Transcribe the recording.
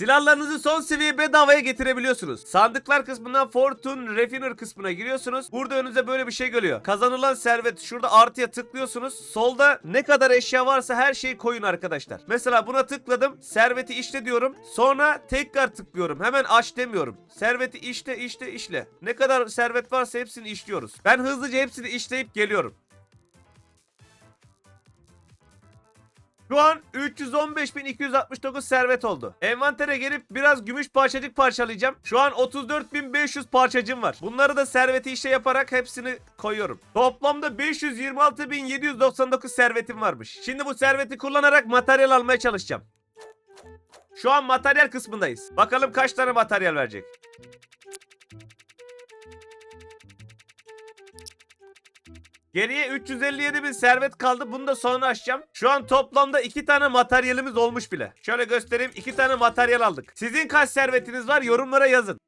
Silahlarınızı son seviye bedavaya getirebiliyorsunuz. Sandıklar kısmından Fortune Refiner kısmına giriyorsunuz. Burada önünüze böyle bir şey geliyor. Kazanılan servet şurada artıya tıklıyorsunuz. Solda ne kadar eşya varsa her şeyi koyun arkadaşlar. Mesela buna tıkladım. Serveti işle diyorum. Sonra tekrar tıklıyorum. Hemen aç demiyorum. Serveti işle işle işle. Ne kadar servet varsa hepsini işliyoruz. Ben hızlıca hepsini işleyip geliyorum. Şu an 315.269 servet oldu. Envantere gelip biraz gümüş parçacık parçalayacağım. Şu an 34.500 parçacığım var. Bunları da serveti işe yaparak hepsini koyuyorum. Toplamda 526.799 servetim varmış. Şimdi bu serveti kullanarak materyal almaya çalışacağım. Şu an materyal kısmındayız. Bakalım kaç tane materyal verecek. Geriye 357 bin servet kaldı. Bunu da sonra açacağım. Şu an toplamda 2 tane materyalimiz olmuş bile. Şöyle göstereyim. 2 tane materyal aldık. Sizin kaç servetiniz var? Yorumlara yazın.